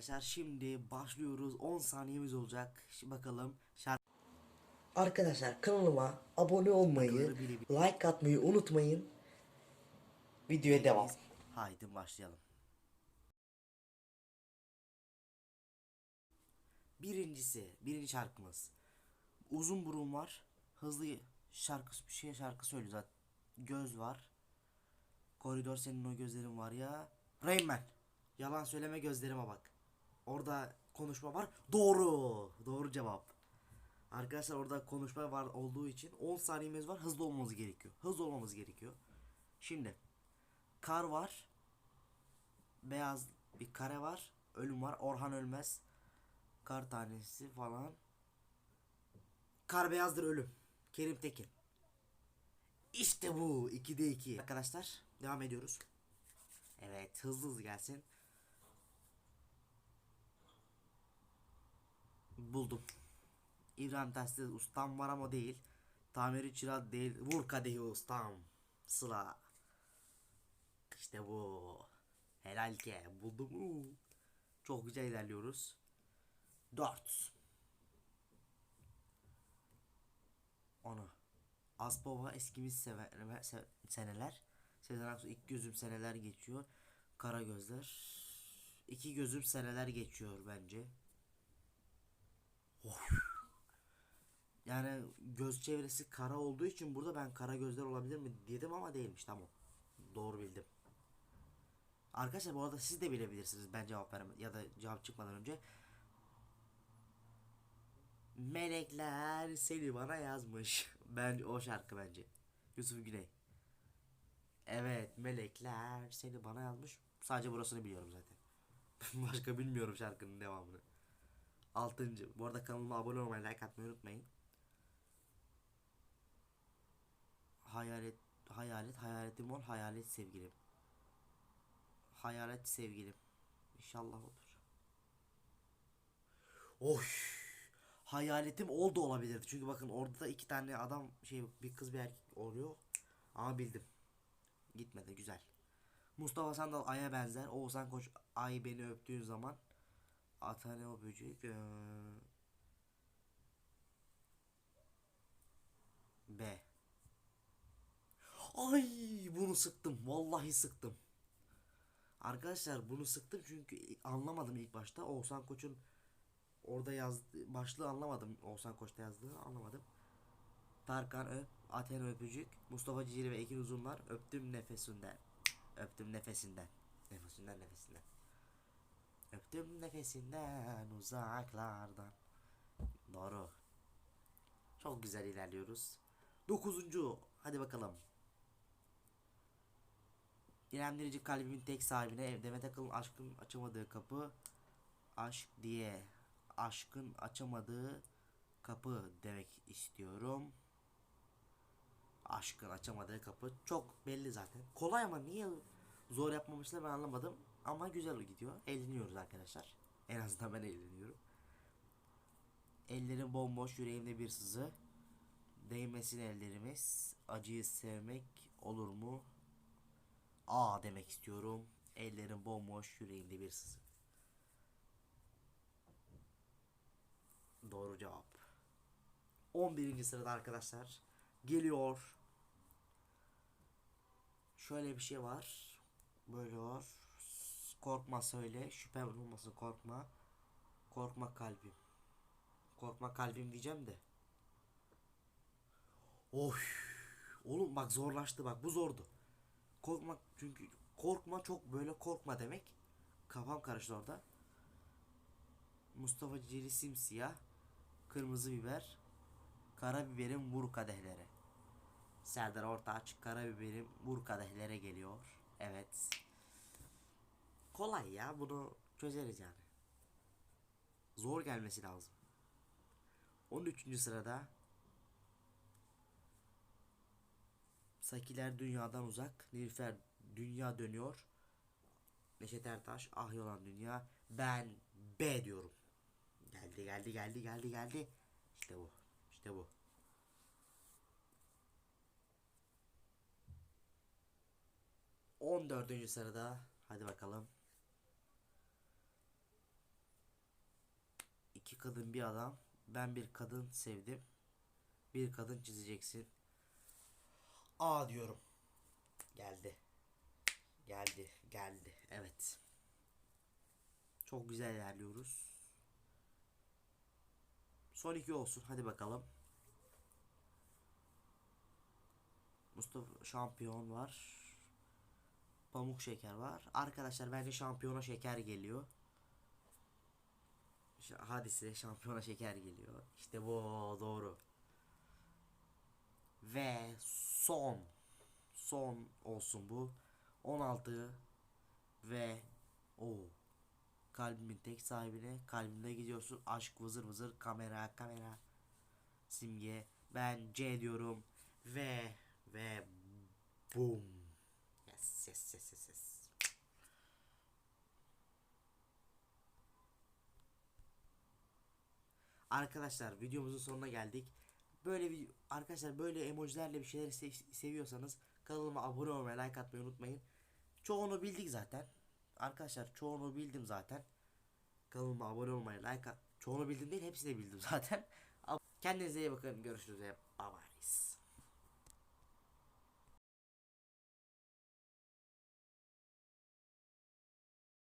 arkadaşlar. Şimdi başlıyoruz. 10 saniyemiz olacak. Şimdi bakalım. Şarkı Arkadaşlar kanalıma abone olmayı, like atmayı unutmayın. Videoya devam. haydi başlayalım. Birincisi birinci şarkımız. Uzun burun var. Hızlı şarkı şey şarkı söylüyor zaten. Göz var. Koridor senin o gözlerin var ya. Rain Man. Yalan söyleme gözlerime bak orada konuşma var doğru doğru cevap Arkadaşlar orada konuşma var olduğu için 10 saniyemiz var. Hızlı olmamız gerekiyor. Hızlı olmamız gerekiyor. Şimdi kar var. Beyaz bir kare var. Ölüm var. Orhan Ölmez. Kar tanesi falan. Kar beyazdır ölüm. Kerim Tekin. İşte bu. 2'de 2. Arkadaşlar devam ediyoruz. Evet hızlı hızlı gelsin. Buldum. İbrahim Tatlıses ustam var ama değil. Tamiri çırağı değil. Vur kadehi ustam. Sıla. İşte bu. Helal ki. Buldum. Çok güzel ilerliyoruz. 4. Onu. Aspova eskimiz seve, se- seneler. Sezen Aksu ilk gözüm seneler geçiyor. Kara gözler. İki gözüm seneler geçiyor bence. Yani göz çevresi kara olduğu için burada ben kara gözler olabilir mi dedim ama değilmiş tamam. Doğru bildim. Arkadaşlar bu arada siz de bilebilirsiniz ben cevap verem ya da cevap çıkmadan önce. Melekler seni bana yazmış. Ben o şarkı bence. Yusuf Güney. Evet melekler seni bana yazmış. Sadece burasını biliyorum zaten. Başka bilmiyorum şarkının devamını. Altıncı. Bu arada kanalıma abone olmayı, like atmayı unutmayın. Hayalet, hayalet, hayaletim ol, hayalet sevgilim. Hayalet sevgilim. İnşallah olur. Oy. Hayaletim ol da olabilirdi. Çünkü bakın orada da iki tane adam şey bir kız bir erkek oluyor. Ama bildim. Gitmedi güzel. Mustafa Sandal Ay'a benzer. Oğuzhan Koç Ay beni öptüğün zaman Atane o böcek. B. Ay bunu sıktım. Vallahi sıktım. Arkadaşlar bunu sıktım çünkü anlamadım ilk başta. Oğuzhan Koç'un orada yazdığı başlığı anlamadım. Oğuzhan Koç'ta yazdığını anlamadım. Tarkan öp, Aten öpücük, Mustafa Cicili ve Ekin Uzunlar öptüm nefesinden. Öptüm nefesinden. Nefesinden nefesinden. Öptüm nefesinden uzaklardan. Doğru. Çok güzel ilerliyoruz. Dokuzuncu. Hadi bakalım. İremdirici kalbimin tek sahibine Demet Akalın aşkın açamadığı kapı aşk diye aşkın açamadığı kapı demek istiyorum. Aşkın açamadığı kapı çok belli zaten. Kolay ama niye zor yapmamışlar ben anlamadım. Ama güzel gidiyor. Eğleniyoruz arkadaşlar. En azından ben eğleniyorum. Ellerim bomboş, yüreğimde bir sızı. Değmesin ellerimiz. Acıyı sevmek olur mu? A demek istiyorum. Ellerim bomboş, yüreğimde bir sızı. Doğru cevap. 11. sırada arkadaşlar geliyor. Şöyle bir şey var. Böyle var. Korkma söyle. Şüphem olmasın korkma. Korkma kalbim. Korkma kalbim diyeceğim de. Of. Oğlum bak zorlaştı bak bu zordu. Korkma çünkü korkma çok böyle korkma demek. Kafam karıştı orada. Mustafa Cicili simsiyah. Kırmızı biber. Karabiberim vur kadehlere. Serdar Ortaç karabiberim vur kadehlere geliyor. Evet. Kolay ya bunu çözeriz yani. Zor gelmesi lazım. 13. sırada Sakiler dünyadan uzak. Nilüfer dünya dönüyor. Neşet Ertaş ah yolan dünya. Ben B diyorum. Geldi geldi geldi geldi geldi. İşte bu. İşte bu. On dördüncü sırada. Hadi bakalım. İki kadın bir adam. Ben bir kadın sevdim. Bir kadın çizeceksin. A diyorum. Geldi. Geldi, geldi. Evet. Çok güzel ilerliyoruz. Son iki olsun. Hadi bakalım. Mustafa şampiyon var. Pamuk şeker var. Arkadaşlar bence şampiyona şeker geliyor. İşte hadise şampiyona şeker geliyor. İşte bu doğru. Ve son. Son olsun bu. 16 ve o kalbimin tek sahibine kalbimde gidiyorsun aşk vızır vızır kamera kamera simge ben C diyorum ve ve boom yes yes yes yes, yes. Arkadaşlar videomuzun sonuna geldik. Böyle bir arkadaşlar böyle emojilerle bir şeyler se- seviyorsanız kanalıma abone olmayı, like atmayı unutmayın. Çoğunu bildik zaten. Arkadaşlar çoğunu bildim zaten. Kanalıma abone olmayı, like at. Çoğunu bildim değil, hepsini bildim zaten. Kendinize iyi bakın. Görüşürüz. Bye bye.